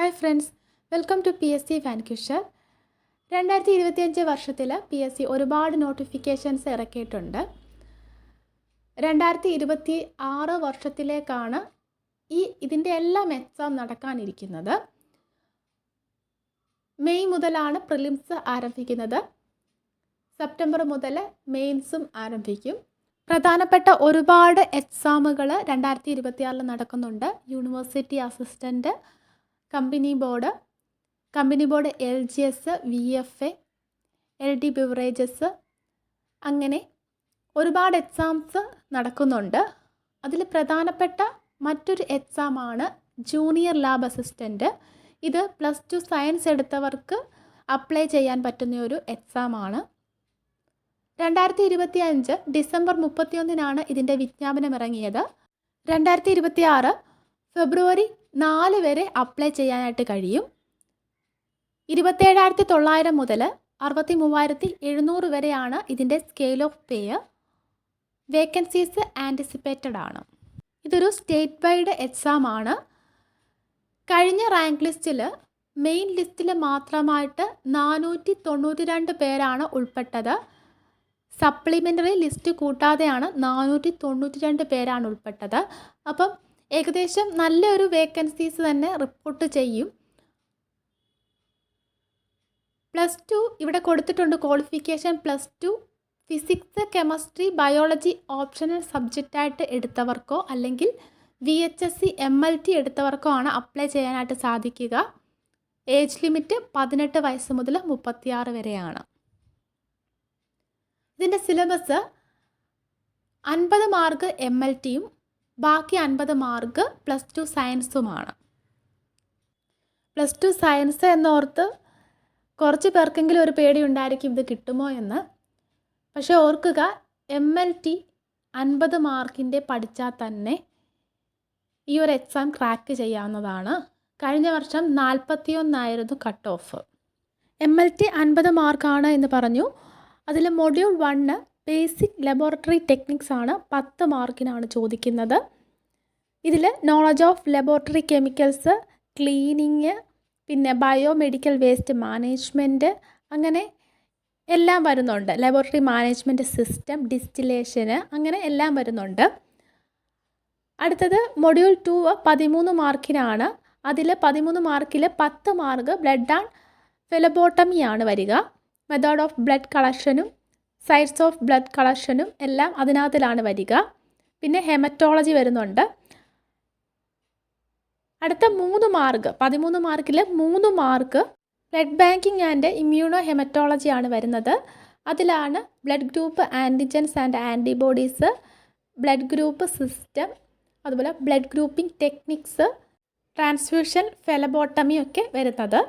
Hi friends welcome to P S C വാൻക്യൂഷർ രണ്ടായിരത്തി ഇരുപത്തിയഞ്ച് വർഷത്തിൽ പി എസ് സി ഒരുപാട് നോട്ടിഫിക്കേഷൻസ് ഇറക്കിയിട്ടുണ്ട്. രണ്ടായിരത്തി ഇരുപത്തി ആറ് വർഷത്തിലേക്കാണ് ഈ ഇതിന്റെ എല്ലാം എക്സാം നടക്കാനിരിക്കുന്നത്. മെയ് മുതലാണ് പ്രിലിംസ് ആരംഭിക്കുന്നത്. സെപ്റ്റംബർ മുതൽ മെയിൻസും ആരംഭിക്കും. പ്രധാനപ്പെട്ട ഒരുപാട് എക്സാമുകൾ രണ്ടായിരത്തി ഇരുപത്തിയാറിൽ നടക്കുന്നുണ്ട്. University assistant company board. Company board L G S V F A L D beverages. അങ്ങനെ ഒരുപാട് എക്സാംസ് നടക്കുന്നുണ്ട്. അതിൽ പ്രധാനപ്പെട്ട മറ്റൊരു എക്സാമാണ് ജൂനിയർ ലാബ് അസിസ്റ്റന്റ് ഇത് പ്ലസ് ടു സയൻസ് എടുത്തവർക്ക് അപ്ലൈ ചെയ്യാൻ പറ്റുന്ന ഒരു എക്സാമാണ് രണ്ടായിരത്തി ഇരുപത്തി അഞ്ച് ഡിസംബർ മുപ്പത്തിയൊന്നിനാണ് ഇതിന്റെ വിജ്ഞാപനം ഇറങ്ങിയത് രണ്ടായിരത്തി ഇരുപത്തി ആറ് ഫെബ്രുവരി നാല് വരെ അപ്ലൈ ചെയ്യാനായിട്ട് കഴിയും. ഇരുപത്തേഴായിരത്തി തൊള്ളായിരം മുതൽ അറുപത്തി മൂവായിരത്തി എഴുന്നൂറ് വരെയാണ് ഇതിന്റെ scale of pay vacancies anticipated ആണ്. ഇതൊരു സ്റ്റേറ്റ് വൈഡ് എക്സാം ആണ്. കഴിഞ്ഞ റാങ്ക് ലിസ്റ്റിൽ മെയിൻ ലിസ്റ്റിൽ മാത്രമായിട്ട് നാനൂറ്റി തൊണ്ണൂറ്റി രണ്ട് പേരാണ് ഉൾപ്പെട്ടത്. സപ്ലിമെന്ററി ലിസ്റ്റ് കൂട്ടാതെയാണ് നാനൂറ്റി തൊണ്ണൂറ്റി രണ്ട് പേരാണ് ഉൾപ്പെട്ടത്. അപ്പം ഏകദേശം നല്ലൊരു വേക്കൻസീസ് തന്നെ റിപ്പോർട്ട് ചെയ്യും. പ്ലസ് ടു ഇവിടെ കൊടുത്തിട്ടുണ്ട് qualification plus two physics chemistry biology optional സബ്ജക്റ്റായിട്ട് എടുത്തവർക്കോ അല്ലെങ്കിൽ V H S C M L T എടുത്തവർക്കോ ആണ് അപ്ലൈ ചെയ്യാനായിട്ട് സാധിക്കുക. ഏജ് ലിമിറ്റ് പതിനെട്ട് വയസ്സ് മുതൽ മുപ്പത്തിയാറ് വരെയാണ്. ഇതിന്റെ സിലബസ് അൻപത് മാർക്ക് എം എൽ ടിയും ബാക്കി അൻപത് മാർക്ക് പ്ലസ് ടു സയൻസുമാണ് പ്ലസ് ടു സയൻസ് എന്നോർത്ത് കുറച്ച് പേർക്കെങ്കിലും ഒരു പേടി ഉണ്ടായിരിക്കും ഇത് കിട്ടുമോ എന്ന്. പക്ഷേ ഓർക്കുക എം എൽ ടി അൻപത് മാർക്കിന്റെ പഠിച്ചാൽ തന്നെ ഈ ഒരു എക്സാം ക്രാക്ക് ചെയ്യാവുന്നതാണ്. കഴിഞ്ഞ വർഷം നാൽപ്പത്തിയൊന്നായിരുന്നു cut off M L T അൻപത് മാർക്കാണ് എന്ന് പറഞ്ഞു. അതിൽ module one basic laboratory techniques ആണ് പത്ത് മാർക്കിനാണ് ചോദിക്കുന്നത്. ഇതിൽ knowledge of laboratory chemicals cleaning പിന്നെ ബയോമെഡിക്കൽ വേസ്റ്റ് മാനേജ്മെന്റ് അങ്ങനെ എല്ലാം വരുന്നുണ്ട്. ലബോറട്ടറി മാനേജ്മെന്റ് സിസ്റ്റം ഡിസ്റ്റിലേഷന് അങ്ങനെ എല്ലാം വരുന്നുണ്ട്. അടുത്തത് മൊഡ്യൂൾ ടു പതിമൂന്ന് മാർക്കിനാണ്. അതിൽ പതിമൂന്ന് മാർക്കിൽ പത്ത് മാർക്ക് ബ്ലഡ് ആൻഡ് ഫെലബോട്ടമിയാണ് വരിക. മെത്തേഡ് ഓഫ് ബ്ലഡ് കളക്ഷനും സൈഡ്സ് ഓഫ് ബ്ലഡ് കളക്ഷനും എല്ലാം അതിനകത്തിലാണ് വരിക. പിന്നെ ഹെമറ്റോളജി വരുന്നുണ്ട്. അടുത്ത മൂന്ന് മാർക്ക് പതിമൂന്ന് മാർക്കിൽ മൂന്ന് mark blood banking and immuno haematology ആണ് വരുന്നത്. അതിലാണ് blood group antigens and antibodies blood group system അതുപോലെ blood grouping techniques transfusion phlebotomy ഒക്കെ വരുന്നത്.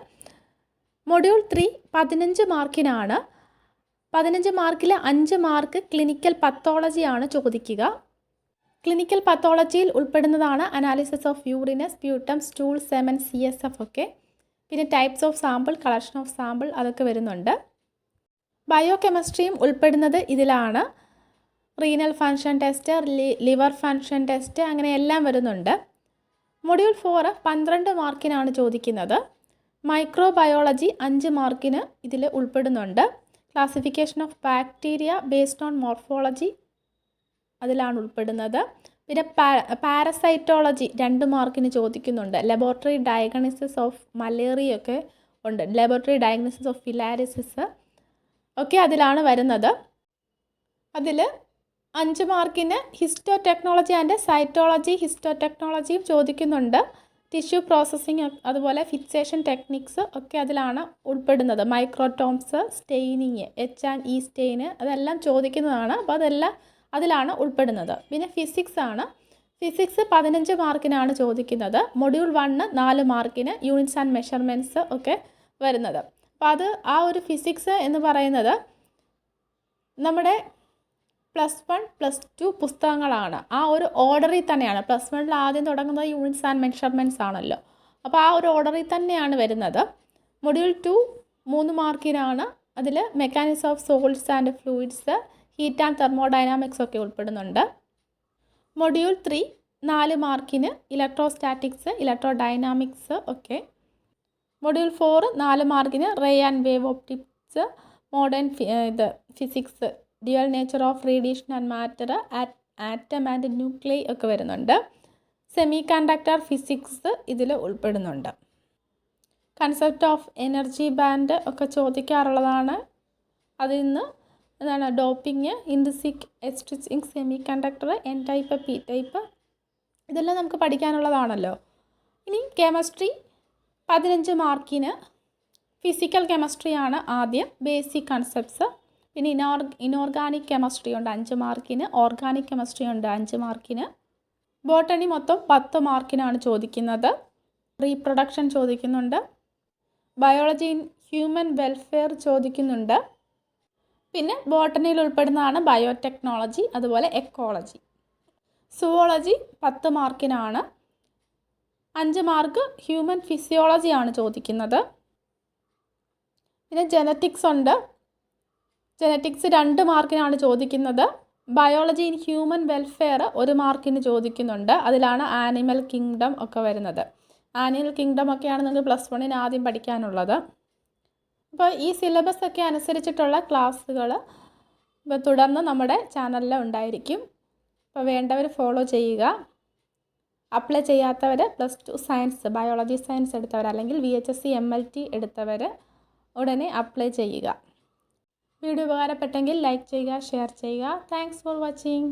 മൊഡ്യൂൾ ത്രീ പതിനഞ്ച് മാർക്കിനാണ് പതിനഞ്ച് മാർക്കിൽ അഞ്ച് മാർക്ക് ക്ലിനിക്കൽ പത്തോളജിയാണ് ചോദിക്കുക. ക്ലിനിക്കൽ പത്തോളജിയിൽ ഉൾപ്പെടുന്നതാണ് analysis of urine sputum stool semen C S F ഒക്കെ. പിന്നെ types of sample collection of sample അതൊക്കെ വരുന്നുണ്ട്. ബയോ കെമിസ്ട്രിയും ഉൾപ്പെടുന്നത് ഇതിലാണ്. Renal function test liver function test അങ്ങനെ എല്ലാം വരുന്നുണ്ട്. മൊഡ്യൂൾ ഫോർ പന്ത്രണ്ട് മാർക്കിനാണ് ചോദിക്കുന്നത്. മൈക്രോബയോളജി അഞ്ച് മാർക്കിന് ഇതിൽ ഉൾപ്പെടുന്നുണ്ട്. Classification of bacteria based on morphology അതിലാണ് ഉൾപ്പെടുന്നത്. പിന്നെ പാരസൈറ്റോളജി രണ്ട് മാർക്കിന് ചോദിക്കുന്നുണ്ട്. ലബോറട്ടറി ഡയഗ്നോസിസ് ഓഫ് മലേറിയ ഒക്കെ ഉണ്ട്. ലബോറട്ടറി ഡയഗ്നോസിസ് ഓഫ് ഫിലാരിസിസ് ഒക്കെ അതിലാണ് വരുന്നത്. അതിൽ അഞ്ച് മാർക്കിന് histo technology and cytology histo ടെക്നോളജിയും ചോദിക്കുന്നുണ്ട്. ടിഷ്യൂ പ്രോസസ്സിങ് അതുപോലെ ഫിക്സേഷൻ ടെക്നിക്സ് ഒക്കെ അതിലാണ് ഉൾപ്പെടുന്നത്. Microtomes staining H and E stain അതെല്ലാം ചോദിക്കുന്നതാണ്. അപ്പോൾ അതെല്ലാം അതിലാണ് ഉൾപ്പെടുന്നത്. പിന്നെ ഫിസിക്സ് ആണ്. ഫിസിക്സ് പതിനഞ്ച് മാർക്കിനാണ് ചോദിക്കുന്നത്. മൊഡ്യൂൾ വണ്ണ് നാല് മാർക്കിന് യൂണിറ്റ്സ് ആൻഡ് മെഷർമെന്റ്സ് ഒക്കെ വരുന്നത്. അപ്പോൾ അത് ആ ഒരു ഫിസിക്സ് എന്ന് പറയുന്നത് നമ്മുടെ പ്ലസ് വൺ പ്ലസ് ടു പുസ്തകങ്ങളാണ്. ആ ഒരു ഓർഡറിൽ തന്നെയാണ്. പ്ലസ് വണ്ണിൽ ആദ്യം തുടങ്ങുന്നത് യൂണിറ്റ്സ് ആൻഡ് മെഷർമെന്റ്സ് ആണല്ലോ. അപ്പോൾ ആ ഒരു ഓർഡറിൽ തന്നെയാണ് വരുന്നത്. മൊഡ്യൂൾ ടു മൂന്ന് മാർക്കിനാണ് അതിൽ mechanics of solids and fluids heat and thermodynamics ഒക്കെ ഉൾപ്പെടുന്നുണ്ട്. മൊഡ്യൂൾ ത്രീ നാല് മാർക്കിന് ഇലക്ട്രോസ്റ്റാറ്റിക്സ് ഇലക്ട്രോ ഡൈനാമിക്സ് ഒക്കെ. മൊഡ്യൂൾ ഫോർ നാല് മാർക്കിന് ray and wave optics modern ഇത് physics dual nature of radiation and matter atom and nuclei ഒക്കെ വരുന്നുണ്ട്. സെമി കണ്ടക്ടർ ഫിസിക്സ് ഇതിൽ ഉൾപ്പെടുന്നുണ്ട്. കൺസെപ്റ്റ് ഓഫ് എനർജി ബാൻഡ് ഒക്കെ ചോദിക്കാറുള്ളതാണ്. അതിൽ നിന്ന് എന്താണ് doping intrinsic extrinsic semiconductor N type P type ഇതെല്ലാം നമുക്ക് പഠിക്കാനുള്ളതാണല്ലോ. ഇനി കെമിസ്ട്രി പതിനഞ്ച് മാർക്കിന് ഫിസിക്കൽ കെമിസ്ട്രിയാണ് ആദ്യം ബേസിക് കൺസെപ്റ്റ്സ് പിന്നെ ഇനോർ ഇനോർഗാനിക് കെമിസ്ട്രി ഉണ്ട് അഞ്ച് മാർക്കിന് ഓർഗാനിക് കെമിസ്ട്രി ഉണ്ട് അഞ്ച് മാർക്കിന് ബോട്ടണി മൊത്തം പത്ത് മാർക്കിനാണ് ചോദിക്കുന്നത്. റീപ്രൊഡക്ഷൻ ചോദിക്കുന്നുണ്ട്. ബയോളജി ഇൻ ഹ്യൂമൻ വെൽഫെയർ ചോദിക്കുന്നുണ്ട്. പിന്നെ ബോട്ടണിയിൽ ഉൾപ്പെടുന്നതാണ് ബയോടെക്നോളജി അതുപോലെ എക്കോളജി സുവോളജി പത്ത് മാർക്കിനാണ് അഞ്ച് മാർക്ക് ഹ്യൂമൻ ഫിസിയോളജിയാണ് ചോദിക്കുന്നത്. പിന്നെ ജനറ്റിക്സ് ഉണ്ട്. ജനറ്റിക്സ് രണ്ട് മാർക്കിനാണ് ചോദിക്കുന്നത്. ബയോളജി ഇൻ ഹ്യൂമൻ വെൽഫെയർ ഒരു മാർക്കിന് ചോദിക്കുന്നുണ്ട്. അതിലാണ് ആനിമൽ കിങ്ഡം ഒക്കെ വരുന്നത്. ആനിമൽ കിങ്ഡം ഒക്കെയാണ് നിങ്ങൾക്ക് പ്ലസ് വണ്ണിന് ആദ്യം പഠിക്കാനുള്ളത്. അപ്പോൾ ഈ സിലബസ് ഒക്കെ അനുസരിച്ചിട്ടുള്ള ക്ലാസ്സുകൾ തുടർന്ന് നമ്മുടെ ചാനലിൽ ഉണ്ടായിരിക്കും. അപ്പോൾ വേണ്ടവർ ഫോളോ ചെയ്യുക. അപ്ലൈ ചെയ്യാത്തവർ plus two science biology science എടുത്തവർ അല്ലെങ്കിൽ V H S C M L T എടുത്തവർ ഉടനെ അപ്ലൈ ചെയ്യുക. വീഡിയോ ഉപകാരപ്പെട്ടെങ്കിൽ ലൈക്ക് ചെയ്യുക ഷെയർ ചെയ്യുക. Thanks for watching